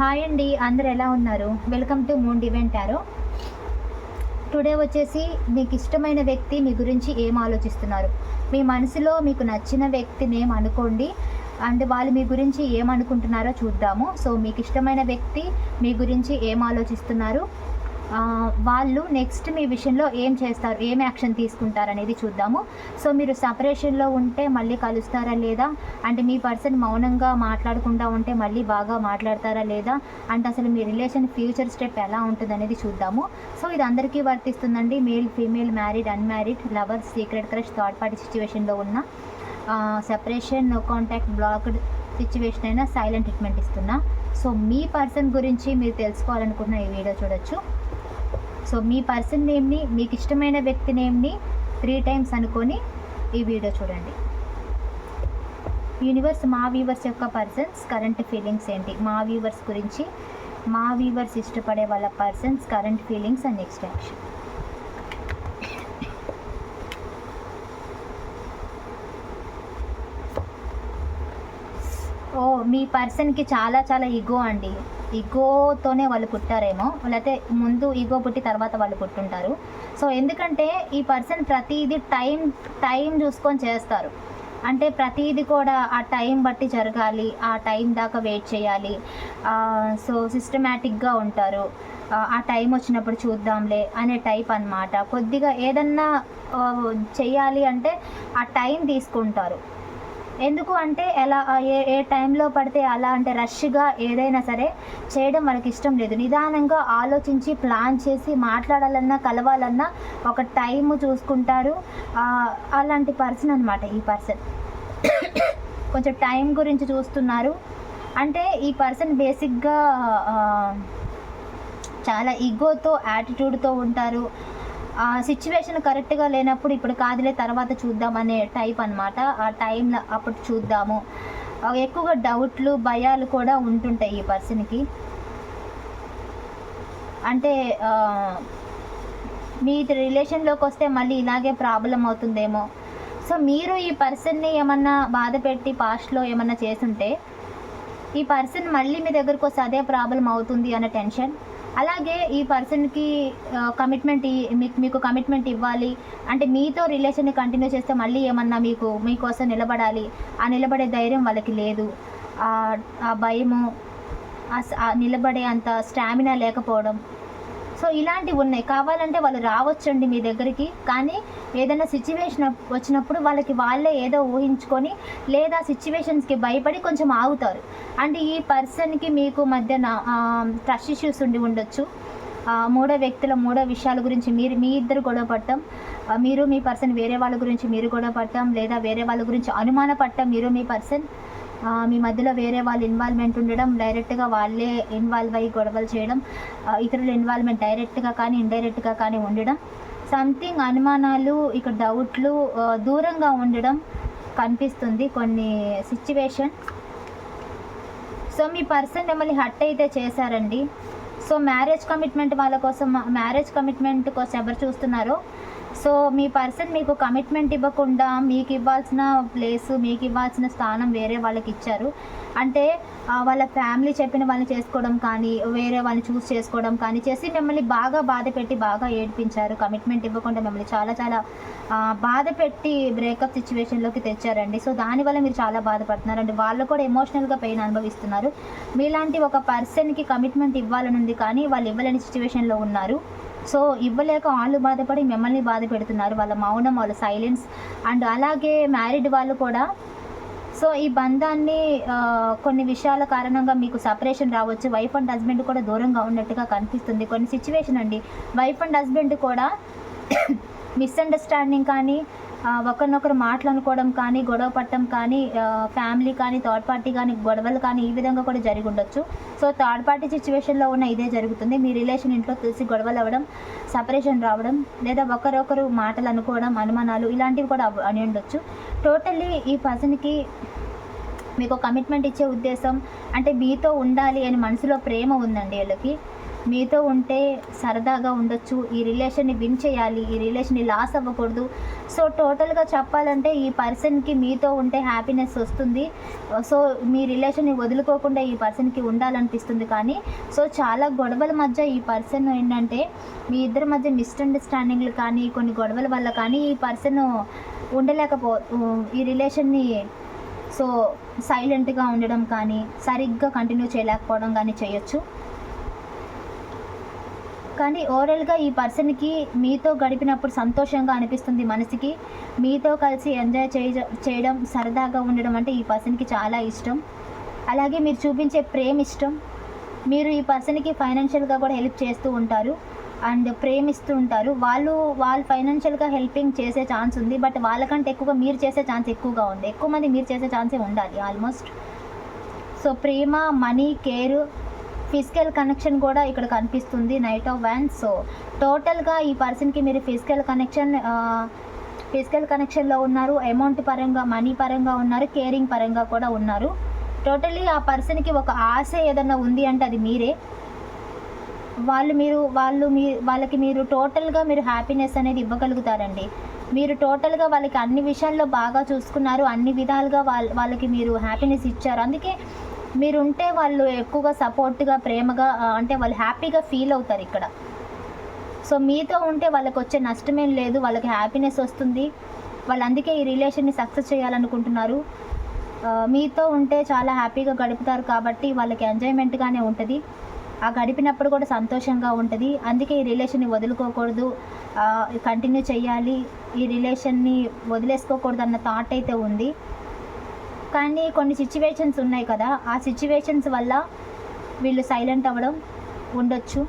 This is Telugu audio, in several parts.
హాయ్ అండి అందరు ఎలా ఉన్నారు? Welcome to moon divine today వచ్చేసి మీకు ఇష్టమైన వ్యక్తి మీ గురించి ఏం ఆలోచిస్తున్నారు? మీ మనసులో మీకు నచ్చిన వ్యక్తి నేమ్ అనుకోండి అండ్ వాళ్ళు మీ గురించి ఏమనుకుంటున్నారో చూద్దాము. సో మీకు ఇష్టమైన వ్యక్తి మీ గురించి ఏం ఆలోచిస్తున్నారు? వాళ్ళు నెక్స్ట్ మీ విషయంలో ఏం చేస్తారు ఏం యాక్షన్ తీసుకుంటారు అనేది చూద్దాము. సో మీరు సపరేషన్లో ఉంటే మళ్ళీ కలుస్తారా లేదా? అంటే మీ పర్సన్ మౌనంగా మాట్లాడకుండా ఉంటే మళ్ళీ బాగా మాట్లాడతారా లేదా? అంటే అసలు మీ రిలేషన్ ఫ్యూచర్ స్టెప్ ఎలా ఉంటుంది అనేది చూద్దాము. సో ఇది అందరికీ వర్తిస్తుందండి. Male female married unmarried lover secret crush third party సిచ్యువేషన్లో ఉన్న separation no contact blocked situation అయినా సైలెంట్ ట్రీట్మెంట్ ఇస్తున్నా. సో మీ పర్సన్ గురించి మీరు తెలుసుకోవాలనుకున్న ఈ వీడియో చూడొచ్చు. సో మీ పర్సన్ నేమ్ని మీకు ఇష్టమైన వ్యక్తి నేమ్ని త్రీ టైమ్స్ అనుకొని ఈ వీడియో చూడండి. యూనివర్స్ మా వ్యూవర్స్ యొక్క పర్సన్స్ కరెంట్ ఫీలింగ్స్ ఏంటి? మా వ్యూవర్స్ గురించి మా వ్యూవర్స్ ఇష్టపడే వాళ్ళ persons current feelings and next action ఓ మీ పర్సన్కి చాలా చాలా ఈగో అండి. ఈగోతోనే వాళ్ళు పుట్టారేమో లేకపోతే ముందు ఈగో పుట్టి తర్వాత వాళ్ళు పుట్టుంటారు. సో ఎందుకంటే ఈ పర్సన్ ప్రతిదీ టైం టైం చూసుకొని చేస్తారు. అంటే ప్రతిదీ కూడా ఆ టైం బట్టి జరగాలి ఆ టైం దాకా వెయిట్ చేయాలి. సో సిస్టమేటిక్గా ఉంటారు. ఆ, టైం వచ్చినప్పుడు చూద్దాంలే అనే టైప్ అన్నమాట. కొద్దిగా ఏదన్నా చేయాలి అంటే ఆ టైం తీసుకుంటారు. ఎందుకు అంటే ఎలా ఏ ఏ టైంలో పడితే అలా అంటే రష్గా ఏదైనా సరే చేయడం మనకి ఇష్టం లేదు. నిదానంగా ఆలోచించి ప్లాన్ చేసి మాట్లాడాలన్నా కలవాలన్నా ఒక టైం చూసుకుంటారు. అలాంటి పర్సన్ అనమాట ఈ పర్సన్. కొంచెం టైం గురించి చూస్తున్నారు. అంటే ఈ పర్సన్ బేసిక్గా చాలా ఈగోతో యాటిట్యూడ్తో ఉంటారు. ఆ సిచ్యువేషన్ కరెక్ట్గా లేనప్పుడు ఇప్పుడు కాదులే తర్వాత చూద్దాం అనే టైప్ అనమాట ఆ టైంలో అప్పుడు చూద్దాము. ఎక్కువగా డౌట్లు భయాలు కూడా ఉంటుంటాయి ఈ పర్సన్కి అంటే మీ రిలేషన్లోకి వస్తే మళ్ళీ ఇలాగే ప్రాబ్లం అవుతుందేమో. సో మీరు ఈ పర్సన్ని ఏమన్నా బాధ పెట్టి పాస్ట్లో ఏమన్నా చేసుంటే ఈ పర్సన్ మళ్ళీ మీ దగ్గరకు వస్తే అదే ప్రాబ్లం అవుతుంది అన్న టెన్షన్ అలాగే ఈ పర్సన్కి కమిట్మెంట్ మీకు మీకు కమిట్మెంట్ ఇవ్వాలి. అంటే మీతో రిలేషన్ని కంటిన్యూ చేస్తే మళ్ళీ ఏమన్నా మీకు మీకోసం నిలబడాలి. ఆ నిలబడే ధైర్యం వాళ్ళకి లేదు. ఆ భయము నిలబడే అంత స్టామినా లేకపోవడం సో ఇలాంటివి ఉన్నాయి. కావాలంటే వాళ్ళు రావచ్చండి మీ దగ్గరికి. కానీ ఏదైనా సిచ్యువేషన్ వచ్చినప్పుడు వాళ్ళకి వాళ్ళే ఏదో ఊహించుకొని లేదా సిచ్యువేషన్స్కి భయపడి కొంచెం ఆగుతారు. అంటే ఈ పర్సన్కి మీకు మధ్యన ట్రస్ట్ ఇష్యూస్ ఉండి ఉండొచ్చు. మూడో వ్యక్తుల మూడో విషయాల గురించి మీరు మీ ఇద్దరు గొడవ పడటం మీరు మీ పర్సన్ వేరే వాళ్ళ గురించి మీరు గొడవ పడటం లేదా వేరే వాళ్ళ గురించి అనుమాన పడటం మీరు మీ పర్సన్ మీ మధ్యలో వేరే వాళ్ళు ఇన్వాల్వ్మెంట్ ఉండడం డైరెక్ట్గా వాళ్ళే ఇన్వాల్వ్ అయ్యి గొడవలు చేయడం ఇతరుల ఇన్వాల్వ్మెంట్ డైరెక్ట్గా కానీ ఇండైరెక్ట్గా కానీ ఉండడం. సంథింగ్ అనుమానాలు ఇక్కడ డౌట్లు దూరంగా ఉండడం కనిపిస్తుంది కొన్ని సిచ్యువేషన్ సో మీ పర్సన్ మిమ్మల్ని హట్ అయితే చేశారండి. సో మ్యారేజ్ కమిట్మెంట్ వాళ్ళ కోసం మ్యారేజ్ కమిట్మెంట్ కోసం ఎవరు చూస్తున్నారో సో మీ పర్సన్ మీకు కమిట్మెంట్ ఇవ్వకుండా మీకు ఇవ్వాల్సిన ప్లేస్ మీకు ఇవ్వాల్సిన స్థానం వేరే వాళ్ళకి ఇచ్చారు. అంటే వాళ్ళ ఫ్యామిలీ చెప్పిన వాళ్ళని చేసుకోవడం కానీ వేరే వాళ్ళని చూస్ చేసుకోవడం కానీ చేసి మిమ్మల్ని బాగా బాధ పెట్టి బాగా ఏడిపించారు. కమిట్మెంట్ ఇవ్వకుండా మిమ్మల్ని చాలా చాలా బాధ పెట్టి బ్రేకప్ సిచ్యువేషన్లోకి తెచ్చారండి. సో దానివల్ల మీరు చాలా బాధపడుతున్నారు అండి వాళ్ళు కూడా ఎమోషనల్గా పెయిన్ అనుభవిస్తున్నారు. మీలాంటి ఒక పర్సన్కి కమిట్మెంట్ ఇవ్వాలని ఉంది కానీ వాళ్ళు ఇవ్వలేని సిచ్యువేషన్లో ఉన్నారు. సో ఇవ్వలేక వాళ్ళు బాధపడి మిమ్మల్ని బాధ పెడుతున్నారు. వాళ్ళ మౌనం వాళ్ళ సైలెన్స్ అండ్ అలాగే మ్యారీడ్ వాళ్ళు కూడా. సో ఈ బంధాన్ని కొన్ని విషయాల కారణంగా మీకు సపరేషన్ రావచ్చు. వైఫ్ అండ్ హస్బెండ్ కూడా దూరంగా ఉన్నట్టుగా కనిపిస్తుంది. కొన్ని సిచ్యువేషన్ అండి. వైఫ్ అండ్ హస్బెండ్ కూడా మిస్అండర్స్టాండింగ్ కానీ ఒకరినొకరు మాట్లాడుకోవడం కానీ గొడవ పట్టడం కానీ ఫ్యామిలీ కానీ థర్డ్ పార్టీ కానీ గొడవలు కానీ ఈ విధంగా కూడా జరిగి ఉండొచ్చు. సో థర్డ్ పార్టీ సిచ్యువేషన్లో ఉన్న ఇదే జరుగుతుంది. మీ రిలేషన్ ఇంట్లో తెలిసి గొడవలు అవ్వడం సపరేషన్ రావడం లేదా ఒకరొకరు మాటలు అనుకోవడం అనుమానాలు ఇలాంటివి కూడా అవ్వ- అని ఉండొచ్చు. టోటల్లీ ఈ పర్సన్కి మీకు కమిట్మెంట్ ఇచ్చే ఉద్దేశం అంటే మీతో ఉండాలి అని మనసులో ప్రేమ ఉందండి వీళ్ళకి. మీతో ఉంటే సరదాగా ఉండొచ్చు. ఈ రిలేషన్ని విన్ చేయాలి. ఈ రిలేషన్ని లాస్ అవ్వకూడదు. సో టోటల్గా చెప్పాలంటే ఈ పర్సన్కి మీతో ఉంటే హ్యాపీనెస్ వస్తుంది. సో మీ రిలేషన్ని వదులుకోకుండా ఈ పర్సన్కి ఉండాలనిపిస్తుంది కానీ సో చాలా గొడవల మధ్య ఈ పర్సన్ ఏంటంటే మీ ఇద్దరి మధ్య మిస్అండర్స్టాండింగ్లు కానీ కొన్ని గొడవల వల్ల కానీ ఈ పర్సన్ ఉండలేకపో ఈ రిలేషన్ని సో సైలెంట్గా ఉండడం కానీ సరిగ్గా కంటిన్యూ చేయలేకపోవడం కానీ చేయొచ్చు. కానీ ఓవరాల్గా ఈ పర్సన్కి మీతో గడిపినప్పుడు సంతోషంగా అనిపిస్తుంది మనసుకి. మీతో కలిసి ఎంజాయ్ చేయ చేయడం సరదాగా ఉండడం అంటే ఈ పర్సన్కి చాలా ఇష్టం. అలాగే మీరు చూపించే ప్రేమ ఇష్టం. మీరు ఈ పర్సన్కి ఫైనాన్షియల్గా కూడా హెల్ప్ చేస్తూ ఉంటారు. అండ్ ప్రేమిస్తూ ఉంటారు. వాళ్ళు వాళ్ళు ఫైనాన్షియల్గా హెల్పింగ్ చేసే ఛాన్స్ ఉంది. బట్ వాళ్ళకంటే ఎక్కువగా మీరు చేసే ఛాన్స్ ఎక్కువగా ఉంది. ఎక్కువ మంది మీరు చేసే ఛాన్సే ఉండాలి ఆల్మోస్ట్. సో ప్రేమ మనీ కేర్ ఫిజికల్ కనెక్షన్ కూడా ఇక్కడ కనిపిస్తుంది నైట్ ఆఫ్ వ్యాన్స్ సో టోటల్గా ఈ పర్సన్కి మీరు ఫిజికల్ కనెక్షన్ ఫిజికల్ కనెక్షన్లో ఉన్నారు అమౌంట్ పరంగా మనీ పరంగా ఉన్నారు కేరింగ్ పరంగా కూడా ఉన్నారు. టోటలీ ఆ పర్సన్కి ఒక ఆశ ఏదన్నా ఉంది అంటే అది మీరే. వాళ్ళు మీరు వాళ్ళు మీ వాళ్ళకి మీరు టోటల్గా మీరు హ్యాపీనెస్ అనేది ఇవ్వగలుగుతారండి. మీరు టోటల్గా వాళ్ళకి అన్ని విషయాల్లో బాగా చూసుకున్నారు అన్ని విధాలుగా వాళ్ళ వాళ్ళకి మీరు హ్యాపీనెస్ ఇచ్చారు. అందుకే మీరు ఉంటే వాళ్ళు ఎక్కువగా సపోర్ట్గా ప్రేమగా అంటే వాళ్ళు హ్యాపీగా ఫీల్ అవుతారు ఇక్కడ. సో మీతో ఉంటే వాళ్ళకి వచ్చే నష్టమేం లేదు వాళ్ళకి హ్యాపీనెస్ వస్తుంది. వాళ్ళు అందుకే ఈ రిలేషన్ని సక్సెస్ చేయాలనుకుంటున్నారు. మీతో ఉంటే చాలా హ్యాపీగా గడుపుతారు కాబట్టి వాళ్ళకి ఎంజాయ్మెంట్గానే ఉంటుంది. ఆ గడిపినప్పుడు కూడా సంతోషంగా ఉంటుంది. అందుకే ఈ రిలేషన్ని వదులుకోకూడదు. కంటిన్యూ చేయాలి. ఈ రిలేషన్ని వదిలేసుకోకూడదు అన్న థాట్ అయితే ఉంది. కానీ కొన్ని సిచ్యువేషన్స్ ఉన్నాయి కదా ఆ సిచ్యువేషన్స్ వల్ల వీళ్ళు సైలెంట్ అవ్వడం ఉండొచ్చు.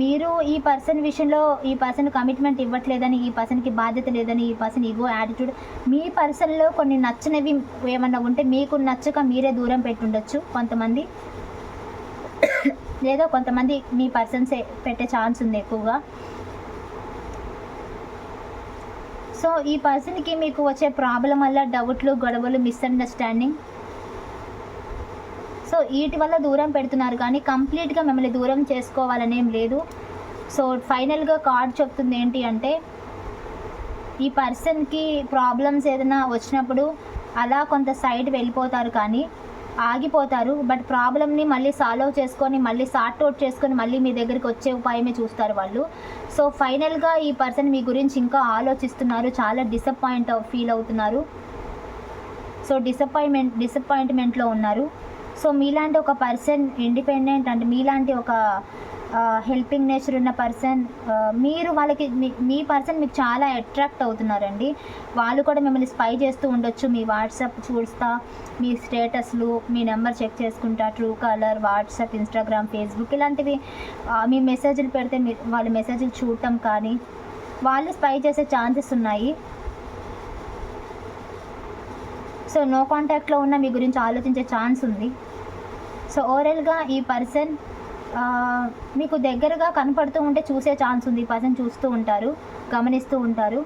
మీరు ఈ పర్సన్ విషయంలో ఈ పర్సన్ కమిట్మెంట్ ఇవ్వట్లేదని ఈ పర్సన్కి బాధ్యత లేదని ఈ పర్సన్ ఇగో యాటిట్యూడ్ మీ పర్సన్లో కొన్ని నచ్చనివి ఏమన్నా ఉంటే మీకు నచ్చక మీరే దూరం పెట్టుండొచ్చు కొంతమంది. లేదా కొంతమంది మీ పర్సన్సే పెట్టే ఛాన్స్ ఉంది ఎక్కువగా. సో ఈ పర్సన్కి మీకు వచ్చే ప్రాబ్లం వల్ల డౌట్లు గొడవలు మిస్అండర్స్టాండింగ్ సో వీటి వల్ల దూరం పెడుతున్నారు కానీ కంప్లీట్గా మిమ్మల్ని దూరం చేసుకోవాలనేం లేదు. సో ఫైనల్గా కార్డ్ చెప్తుంది ఏంటి అంటే ఈ పర్సన్కి ప్రాబ్లమ్స్ ఏదైనా వచ్చినప్పుడు అలా కొంత సైడ్ వెళ్ళిపోతారు కానీ ఆగిపోతారు బట్ ప్రాబ్లమ్ని మళ్ళీ సాల్వ్ చేసుకొని మళ్ళీ సార్ట్ అవుట్ చేసుకొని మళ్ళీ మీ దగ్గరికి వచ్చే ఉపాయమే చూస్తారు వాళ్ళు. సో ఫైనల్గా ఈ పర్సన్ మీ గురించి ఇంకా ఆలోచిస్తున్నారు చాలా డిసప్పాయింట్ ఫీల్ అవుతున్నారు. సో డిసప్పాయింట్మెంట్ డిసప్పాయింట్మెంట్లో ఉన్నారు. సో మీలాంటి ఒక పర్సన్ ఇండిపెండెంట్ అంటే మీలాంటి ఒక హెల్పింగ్ నేచర్ ఉన్న పర్సన్ మీరు వాళ్ళకి మీ- మీ పర్సన్ మీకు చాలా అట్రాక్ట్ అవుతున్నారండి. వాళ్ళు కూడా మిమ్మల్ని స్పై చేస్తూ ఉండొచ్చు. మీ వాట్సాప్ చూస్తా మీ స్టేటస్లు మీ నెంబర్ చెక్ చేసుకుంటా Truecaller WhatsApp Instagram Facebook ఇలాంటివి మీ మెసేజ్లు పెడితే మీ వాళ్ళ మెసేజ్లు చూడటం కానీ వాళ్ళు స్పై చేసే ఛాన్సెస్ ఉన్నాయి. సో నో కాంటాక్ట్లో ఉన్న మీ గురించి ఆలోచించే ఛాన్స్ ఉంది. సో ఓవరాల్గా ఈ పర్సన్ మీకు దగ్గరగా కనపడుతూ ఉంటే చూసే ఛాన్స్ ఉంది. ఈ పర్సన్ చూస్తూ ఉంటారు గమనిస్తూ ఉంటారు.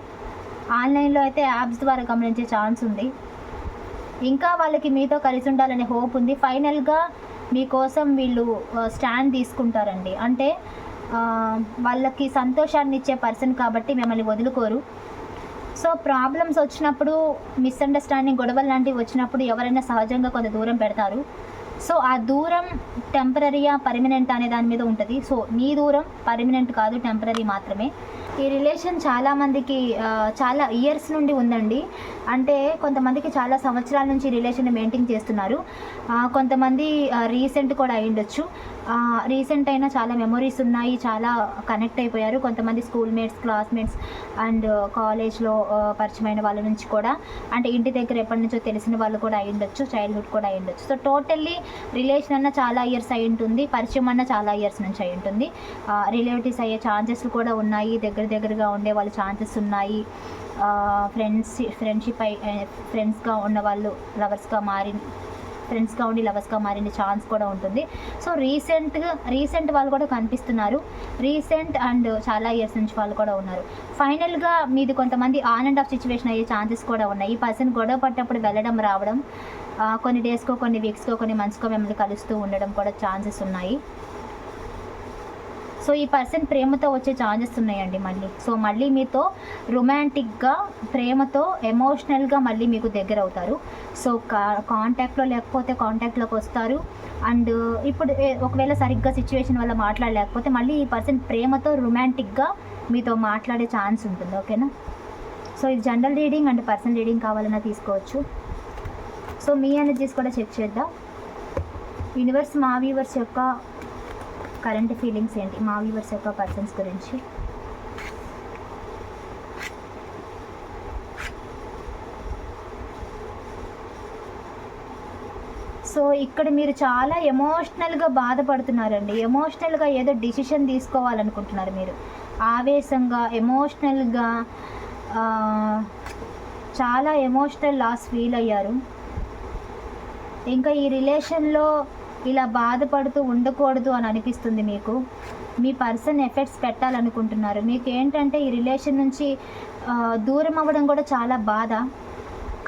ఆన్లైన్లో అయితే యాప్స్ ద్వారా గమనించే ఛాన్స్ ఉంది. ఇంకా వాళ్ళకి మీతో కలిసి ఉండాలనే హోప్ ఉంది. ఫైనల్గా మీకోసం వీళ్ళు స్టాండ్ తీసుకుంటారండి. అంటే వాళ్ళకి సంతోషాన్ని ఇచ్చే పర్సన్ కాబట్టి మిమ్మల్ని వదులుకోరు. సో ప్రాబ్లమ్స్ వచ్చినప్పుడు మిస్అండర్స్టాండింగ్ గొడవలు లాంటివి వచ్చినప్పుడు ఎవరైనా సహజంగా కొంత దూరం పెడతారు. సో ఆ దూరం టెంపరీయా పర్మనెంట్ అనే దాని మీద ఉంటుంది. సో మీ దూరం పర్మనెంట్ కాదు టెంపరీ మాత్రమే. ఈ రిలేషన్ చాలామందికి చాలా ఇయర్స్ నుండి ఉందండి. అంటే కొంతమందికి చాలా సంవత్సరాల నుంచి రిలేషన్ మెయింటైన్ చేస్తున్నారు. కొంతమంది రీసెంట్ కూడా అయ్యుండొచ్చు రీసెంట్ అయినా చాలా మెమొరీస్ ఉన్నాయి చాలా కనెక్ట్ అయిపోయారు. కొంతమంది స్కూల్ మేట్స్ క్లాస్మేట్స్ అండ్ కాలేజ్లో పరిచయమైన వాళ్ళ నుంచి కూడా. అంటే ఇంటి దగ్గర ఎప్పటి నుంచో తెలిసిన వాళ్ళు కూడా అయ్యుండొచ్చు చైల్డ్హుడ్ కూడా అయ్యుండొచ్చు సో టోటల్లీ రిలేషన్ అన్న చాలా ఇయర్స్ అయి ఉంటుంది పరిచయం అన్న చాలా ఇయర్స్ నుంచి అయి ఉంటుంది. రిలేటివ్స్ అయ్యే ఛాన్సెస్ కూడా ఉన్నాయి దగ్గర దగ్గరగా ఉండే వాళ్ళు ఛాన్సెస్ ఉన్నాయి. ఫ్రెండ్స్ ఫ్రెండ్షిప్ అయి ఫ్రెండ్స్గా ఉన్న వాళ్ళు లవర్స్గా మారి ఫ్రెండ్స్గా ఉండి లవర్స్గా మారిన ఛాన్స్ కూడా ఉంటుంది. సో రీసెంట్గా రీసెంట్ వాళ్ళు కూడా కనిపిస్తున్నారు. రీసెంట్ అండ్ చాలా ఇయర్స్ నుంచి వాళ్ళు కూడా ఉన్నారు. ఫైనల్గా మీది కొంతమంది ఆన్ అండ్ ఆఫ్ సిచ్యువేషన్ అయ్యే ఛాన్సెస్ కూడా ఉన్నాయి. ఈ పర్సన్ గొడవ పడ్డప్పుడు వెళ్ళడం రావడం కొన్ని డేస్కో కొన్ని వీక్స్కో కొన్ని మంత్స్కో మిమ్మల్ని కలుస్తూ ఉండడం కూడా ఛాన్సెస్ ఉన్నాయి. సో ఈ పర్సన్ ప్రేమతో వచ్చే ఛాన్సెస్ ఉన్నాయండి మళ్ళీ. సో మళ్ళీ మీతో రొమాంటిక్గా ప్రేమతో ఎమోషనల్గా మళ్ళీ మీకు దగ్గర అవుతారు. సో కా కాంటాక్ట్లో లేకపోతే కాంటాక్ట్లోకి వస్తారు. అండ్ ఇప్పుడు ఒకవేళ సరిగ్గా సిచ్యువేషన్ వల్ల మాట్లాడలేకపోతే మళ్ళీ ఈ పర్సన్ ప్రేమతో రొమాంటిక్గా మీతో మాట్లాడే ఛాన్స్ ఉంటుంది. ఓకేనా? సో ఇది general reading and personal reading కావాలన్నా తీసుకోవచ్చు. సో మీ ఎనర్జీస్ కూడా చెక్ చేద్దాం. యూనివర్స్ మా వ్యూవర్స్ యొక్క కరెంట్ ఫీలింగ్స్ ఏంటి? మా వ్యూవర్స్ యొక్క పర్సన్స్ గురించి. సో ఇక్కడ మీరు చాలా ఎమోషనల్గా బాధపడుతున్నారండి. ఎమోషనల్గా ఏదో డిసిషన్ తీసుకోవాలనుకుంటున్నారు మీరు. ఆవేశంగా ఎమోషనల్గా చాలా ఎమోషనల్ లాస్ ఫీల్ అయ్యారు. ఇంకా ఈ రిలేషన్లో ఇలా బాధపడుతూ ఉండకూడదు అని అనిపిస్తుంది మీకు? మీ పర్సన్ ఎఫెక్ట్స్ పెట్టాలనుకుంటున్నారు. మీకు ఏంటంటే ఈ రిలేషన్ నుంచి దూరం అవ్వడం కూడా చాలా బాధ.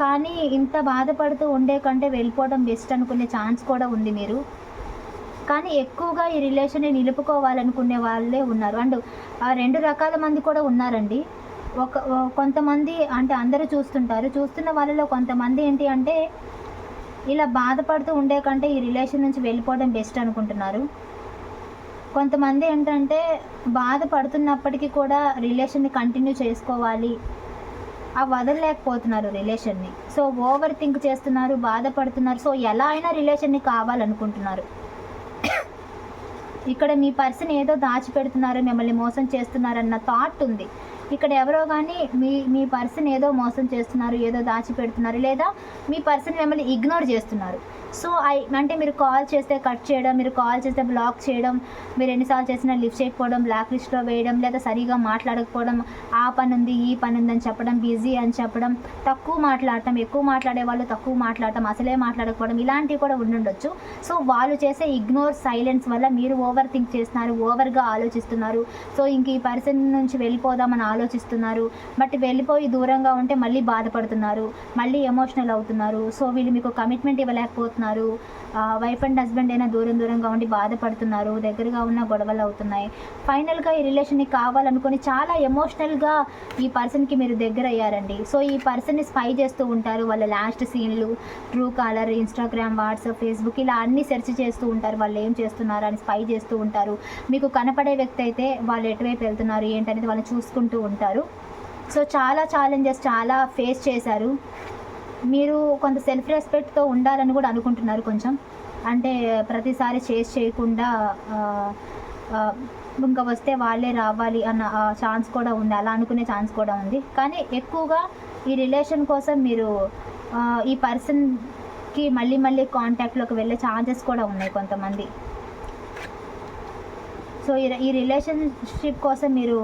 కానీ ఇంత బాధపడుతూ ఉండే కంటే వెళ్ళిపోవడం బెస్ట్ అనుకునే ఛాన్స్ కూడా ఉంది మీరు. కానీ ఎక్కువగా ఈ రిలేషన్ని నిలుపుకోవాలనుకునే వాళ్ళే ఉన్నారు. అండ్ ఆ రెండు రకాల మంది కూడా ఉన్నారండి. ఒక కొంతమంది అంటే అందరూ చూస్తుంటారు. చూస్తున్న వాళ్ళలో కొంతమంది ఏంటి అంటే ఇలా బాధపడుతూ ఉండే కంటే ఈ రిలేషన్ నుంచి వెళ్ళిపోవడం బెస్ట్ అనుకుంటున్నారు. కొంతమంది ఏంటంటే బాధపడుతున్నప్పటికీ కూడా రిలేషన్ని కంటిన్యూ చేసుకోవాలి. ఆ వదలలేకపోతున్నారు రిలేషన్ని. సో ఓవర్ థింక్ చేస్తున్నారు బాధపడుతున్నారు. సో ఎలా అయినా రిలేషన్ని కావాలనుకుంటున్నారు. ఇక్కడ మీ పర్సన్ ఏదో దాచిపెడుతున్నారు మిమ్మల్ని మోసం చేస్తున్నారన్న థాట్ ఉంది. ఇక్కడ ఎవరో కానీ మీ మీ పర్సన్ ఏదో మోసం చేస్తున్నారు ఏదో దాచిపెడుతున్నారు లేదా మీ పర్సన్ మిమ్మల్ని ఇగ్నోర్ చేస్తున్నారు. సో ఐ అంటే మీరు కాల్ చేస్తే కట్ చేయడం మీరు కాల్ చేస్తే బ్లాక్ చేయడం మీరు ఎన్నిసార్లు చేసినా లిఫ్ట్ చేయకపోవడం బ్లాక్ లిస్ట్లో వేయడం లేదా సరిగా మాట్లాడకపోవడం ఆ పని ఉంది ఈ పని ఉంది అని చెప్పడం బిజీ అని చెప్పడం తక్కువ మాట్లాడటం ఎక్కువ మాట్లాడే వాళ్ళు తక్కువ మాట్లాడటం అసలే మాట్లాడకపోవడం ఇలాంటివి కూడా ఉండుండొచ్చు. సో వాళ్ళు చేసే ఇగ్నోర్ సైలెన్స్ వల్ల మీరు ఓవర్ థింక్ చేస్తున్నారు ఓవర్గా ఆలోచిస్తున్నారు. సో ఇంక ఈ పర్సన్ నుంచి వెళ్ళిపోదామని ఆలోచిస్తున్నారు. బట్ వెళ్ళిపోయి దూరంగా ఉంటే మళ్ళీ బాధపడుతున్నారు మళ్ళీ ఎమోషనల్ అవుతున్నారు. సో వీళ్ళు మీకు కమిట్మెంట్ ఇవ్వలేకపోతున్నారు. వైఫ్ అండ్ హస్బెండ్ అయినా దూరం దూరంగా ఉండి బాధపడుతున్నారు. దగ్గరగా ఉన్న గొడవలు అవుతున్నాయి. ఫైనల్గా ఈ రిలేషన్ని కావాలనుకొని చాలా ఎమోషనల్గా ఈ పర్సన్కి మీరు దగ్గర అయ్యారండి సో ఈ పర్సన్ని స్పై చేస్తూ ఉంటారు. వాళ్ళ లాస్ట్ సీన్లు Truecaller Instagram WhatsApp Facebook ఇలా అన్ని సెర్చ్ చేస్తూ ఉంటారు. వాళ్ళు ఏం చేస్తున్నారు అని స్పై చేస్తూ ఉంటారు. మీకు కనపడే వ్యక్తి అయితే వాళ్ళు ఎటువైపు వెళ్తున్నారు ఏంటనేది వాళ్ళు చూసుకుంటూ ఉంటారు. సో చాలా ఛాలెంజెస్ చాలా ఫేస్ చేశారు. మీరు కొంత సెల్ఫ్ రెస్పెక్ట్తో ఉండాలని కూడా అనుకుంటున్నారు కొంచెం. అంటే ప్రతిసారి చేసి చేయకుండా ఇంకా వస్తే వాళ్ళే రావాలి అన్న ఛాన్స్ కూడా ఉంది. అలా అనుకునే ఛాన్స్ కూడా ఉంది. కానీ ఎక్కువగా ఈ రిలేషన్ కోసం మీరు ఈ పర్సన్కి మళ్ళీ మళ్ళీ కాంటాక్ట్లోకి వెళ్ళే ఛాన్సెస్ కూడా ఉన్నాయి కొంతమంది. సో ఈ ఈ రిలేషన్షిప్ కోసం మీరు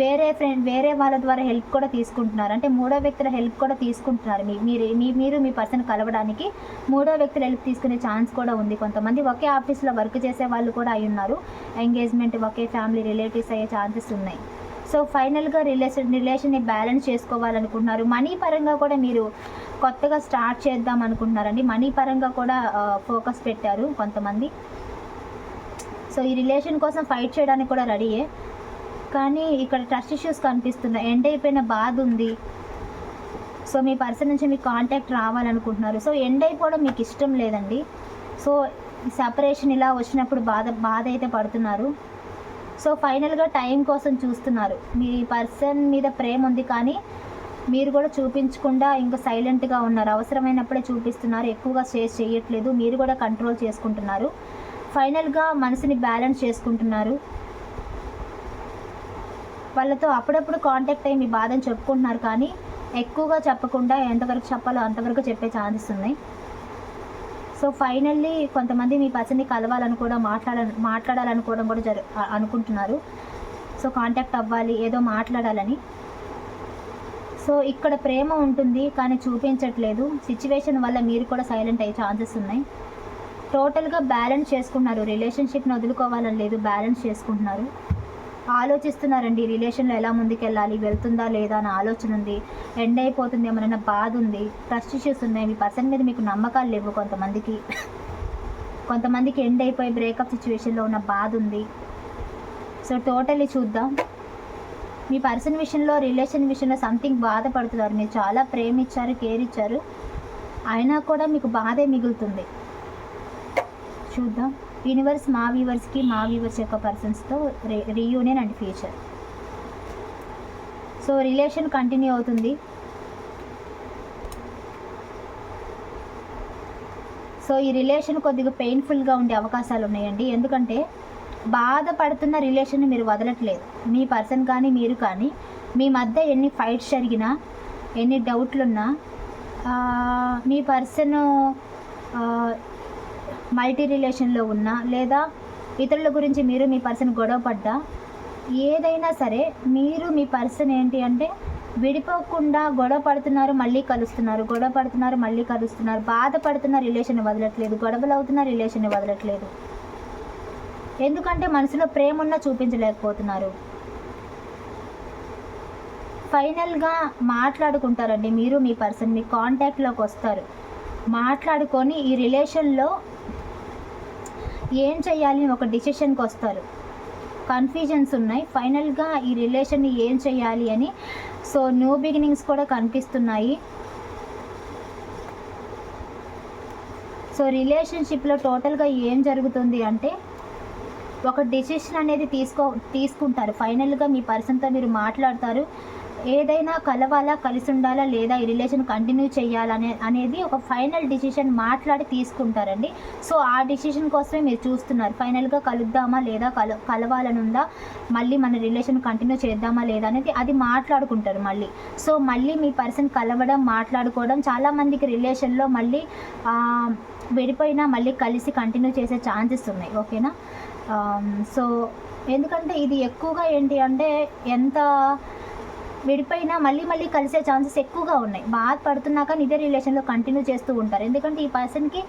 వేరే ఫ్రెండ్ వేరే వాళ్ళ ద్వారా హెల్ప్ కూడా తీసుకుంటున్నారు. అంటే మూడో వ్యక్తుల హెల్ప్ కూడా తీసుకుంటున్నారు. మీ మీరు మీ మీరు మీ పర్సన్ కలవడానికి మూడో వ్యక్తుల హెల్ప్ తీసుకునే ఛాన్స్ కూడా ఉంది. కొంతమంది ఒకే ఆఫీస్లో వర్క్ చేసే వాళ్ళు కూడా అయి ఉన్నారు. ఎంగేజ్మెంట్ ఒకే ఫ్యామిలీ రిలేటివ్స్ అయ్యే ఛాన్సెస్ ఉన్నాయి. సో ఫైనల్గా రిలేషన్ రిలేషన్ని బ్యాలెన్స్ చేసుకోవాలనుకుంటున్నారు. మనీ పరంగా కూడా మీరు కొత్తగా స్టార్ట్ చేద్దాం అనుకుంటున్నారండి. మనీ పరంగా కూడా ఫోకస్ పెట్టారు కొంతమంది. సో ఈ రిలేషన్ కోసం ఫైట్ చేయడానికి కూడా రెడీయే కానీ ఇక్కడ ట్రస్ట్ ఇష్యూస్ కనిపిస్తున్నాయి. ఎండ్ అయిపోయిన బాధ ఉంది. సో మీ పర్సన్ నుంచి మీకు కాంటాక్ట్ రావాలనుకుంటున్నారు. సో ఎండ్ అయిపోవడం మీకు ఇష్టం లేదండి. సో సపరేషన్ ఇలా వచ్చినప్పుడు బాధ బాధ అయితే పడుతున్నారు. సో ఫైనల్గా టైం కోసం చూస్తున్నారు. మీ పర్సన్ మీద ప్రేమ ఉంది కానీ మీరు కూడా చూపించకుండా ఇంకా సైలెంట్గా ఉన్నారు. అవసరమైనప్పుడే చూపిస్తున్నారు. ఎక్కువగా షేర్ చేయట్లేదు. మీరు కూడా కంట్రోల్ చేసుకుంటున్నారు. ఫైనల్గా మనసుని బ్యాలెన్స్ చేసుకుంటున్నారు. వాళ్ళతో అప్పుడప్పుడు కాంటాక్ట్ అయ్యి మీ బాధను చెప్పుకుంటున్నారు కానీ ఎక్కువగా చెప్పకుండా ఎంతవరకు చెప్పాలో అంతవరకు చెప్పే ఛాన్సెస్ ఉన్నాయి. సో ఫైనల్లీ కొంతమంది మీ పర్సన్ని కలవాలని కూడా మాట్లాడ మాట్లాడాలనుకోవడం కూడా జరు అనుకుంటున్నారు. సో కాంటాక్ట్ అవ్వాలి ఏదో మాట్లాడాలని. సో ఇక్కడ ప్రేమ ఉంటుంది కానీ చూపించట్లేదు. సిచ్యువేషన్ వల్ల మీరు కూడా సైలెంట్ అయ్యే ఛాన్సెస్ ఉన్నాయి. టోటల్గా బ్యాలెన్స్ చేసుకుంటున్నారు రిలేషన్షిప్ని వదులుకోవాలని లేదు బ్యాలెన్స్ చేసుకుంటున్నారు. ఆలోచిస్తున్నారండి రిలేషన్లో ఎలా ముందుకెళ్ళాలి వెళ్తుందా లేదా అని ఆలోచన ఉంది. ఎండ్ అయిపోతుంది ఏమైనా బాధ ఉంది ట్రస్ట్ ఇష్యూస్ ఉన్నాయి మీ పర్సన్ మీద మీకు నమ్మకాలు లేవు కొంతమందికి. కొంతమందికి ఎండ్ అయిపోయి బ్రేకప్ సిచ్యువేషన్లో ఉన్న బాధ ఉంది. సో టోటలీ చూద్దాం. మీ పర్సన్ విషయంలో రిలేషన్ విషయంలో సంథింగ్ బాధపడుతున్నారు. మీరు చాలా ప్రేమ ఇచ్చారు కేర్ ఇచ్చారు. అయినా కూడా మీకు బాధే మిగులుతుంది. చూద్దాం. యూనివర్స్ మా వ్యూవర్స్కి మా వ్యూవర్స్ యొక్క పర్సన్స్తో reunion and future so relation continue అవుతుంది. సో ఈ రిలేషన్ కొద్దిగా పెయిన్ఫుల్గా ఉండే అవకాశాలు ఉన్నాయండి. ఎందుకంటే బాధపడుతున్న రిలేషన్ మీరు వదలట్లేదు. మీ పర్సన్ కానీ మీరు కానీ మీ మధ్య ఎన్ని ఫైట్స్ జరిగినా ఎన్ని డౌట్లున్నా మీ పర్సన్ మల్టీ రిలేషన్లో ఉన్నా లేదా ఇతరుల గురించి మీరు మీ పర్సన్ గొడవ పడ్డా ఏదైనా సరే మీరు మీ పర్సన్ ఏంటి అంటే విడిపోకుండా గొడవ పడుతున్నారు మళ్ళీ కలుస్తున్నారు గొడవ పడుతున్నారు మళ్ళీ కలుస్తున్నారు బాధపడుతున్న రిలేషన్ వదలట్లేదు గొడవలు అవుతున్న రిలేషన్ వదలట్లేదు. ఎందుకంటే మనసులో ప్రేమ ఉన్నా చూపించలేకపోతున్నారు. ఫైనల్గా మాట్లాడుకుంటారండి మీరు మీ పర్సన్ మీ కాంటాక్ట్లోకి వస్తారు. మాట్లాడుకొని ఈ రిలేషన్లో ఏం చేయాలి అని ఒక డిసిషన్కి వస్తారు. కన్ఫ్యూజన్స్ ఉన్నాయి. ఫైనల్గా ఈ రిలేషన్ని ఏం చేయాలి అని సో న్యూ బిగినింగ్స్ కూడా కనిపిస్తున్నాయి. సో రిలేషన్షిప్లో టోటల్గా ఏం జరుగుతుంది అంటే ఒక డిసిషన్ అనేది తీసుకో తీసుకుంటారు. ఫైనల్గా మీ పర్సన్తో మీరు మాట్లాడతారు. ఏదైనా కలవాలా కలిసి ఉండాలా లేదా ఈ రిలేషన్ కంటిన్యూ చేయాలనే అనేది ఒక ఫైనల్ డిసిషన్ మాట్లాడి తీసుకుంటారండి. సో ఆ డిసిషన్ కోసమే మీరు చూస్తున్నారు. ఫైనల్గా కలుద్దామా లేదా కల కలవాలనుందా? మళ్ళీ మన రిలేషన్ కంటిన్యూ చేద్దామా లేదా అనేది అది మాట్లాడుకుంటారు మళ్ళీ. సో మళ్ళీ మీ పర్సన్ కలవడం మాట్లాడుకోవడం చాలామందికి రిలేషన్లో మళ్ళీ విడిపోయినా మళ్ళీ కలిసి కంటిన్యూ చేసే ఛాన్సెస్ ఉన్నాయి. ఓకేనా? సో ఎందుకంటే ఇది ఎక్కువగా ఏంటి అంటే ఎంత విడిపోయినా మళ్ళీ మళ్ళీ కలిసే ఛాన్సెస్ ఎక్కువగా ఉన్నాయి. బాధపడుతున్నా కానీ ఇదే రిలేషన్లో కంటిన్యూ చేస్తూ ఉంటారు. ఎందుకంటే ఈ పర్సన్కి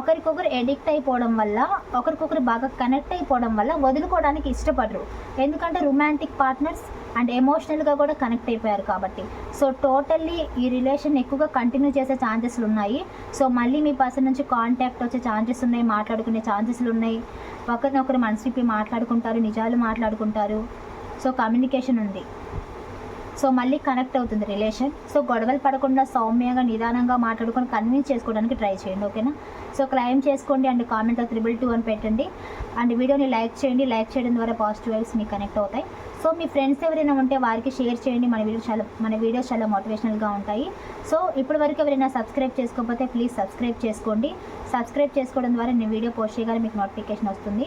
ఒకరికొకరు ఎడిక్ట్ అయిపోవడం వల్ల ఒకరికొకరు బాగా కనెక్ట్ అయిపోవడం వల్ల వదులుకోవడానికి ఇష్టపడరు. ఎందుకంటే రొమాంటిక్ పార్ట్నర్స్ అండ్ ఎమోషనల్గా కూడా కనెక్ట్ అయిపోయారు కాబట్టి. సో టోటల్లీ ఈ రిలేషన్ ఎక్కువగా కంటిన్యూ చేసే ఛాన్సెస్లు ఉన్నాయి. సో మళ్ళీ మీ పర్సన్ నుంచి కాంటాక్ట్ వచ్చే ఛాన్సెస్ ఉన్నాయి మాట్లాడుకునే ఛాన్సెస్లు ఉన్నాయి. ఒకరినొకరు మనసు మాట్లాడుకుంటారు నిజాలు మాట్లాడుకుంటారు. సో కమ్యూనికేషన్ ఉంది. సో మళ్ళీ కనెక్ట్ అవుతుంది రిలేషన్ సో గొడవలు పడకుండా సౌమ్యంగా నిదానంగా మాట్లాడుకొని కన్విన్స్ చేసుకోవడానికి ట్రై చేయండి ఓకేనా సో క్లైమ్ చేసుకోండి అండ్ కామెంట్లో త్రిబుల్ టూ అని పెట్టండి. అండ్ వీడియోని లైక్ చేయండి. లైక్ చేయడం ద్వారా పాజిటివ్ వైబ్స్ మీకు కనెక్ట్ అవుతాయి. సో మీ ఫ్రెండ్స్ ఎవరైనా ఉంటే వారికి షేర్ చేయండి. మన వీడియో చాలా మన వీడియోస్ చాలా మోటివేషనల్గా ఉంటాయి. సో ఇప్పటి వరకు ఎవరైనా సబ్స్క్రైబ్ చేసుకోకపోతే ప్లీజ్ సబ్స్క్రైబ్ చేసుకోండి. సబ్స్క్రైబ్ చేసుకోవడం ద్వారా నేను వీడియో పోస్ట్ చేయగానే మీకు నోటిఫికేషన్ వస్తుంది.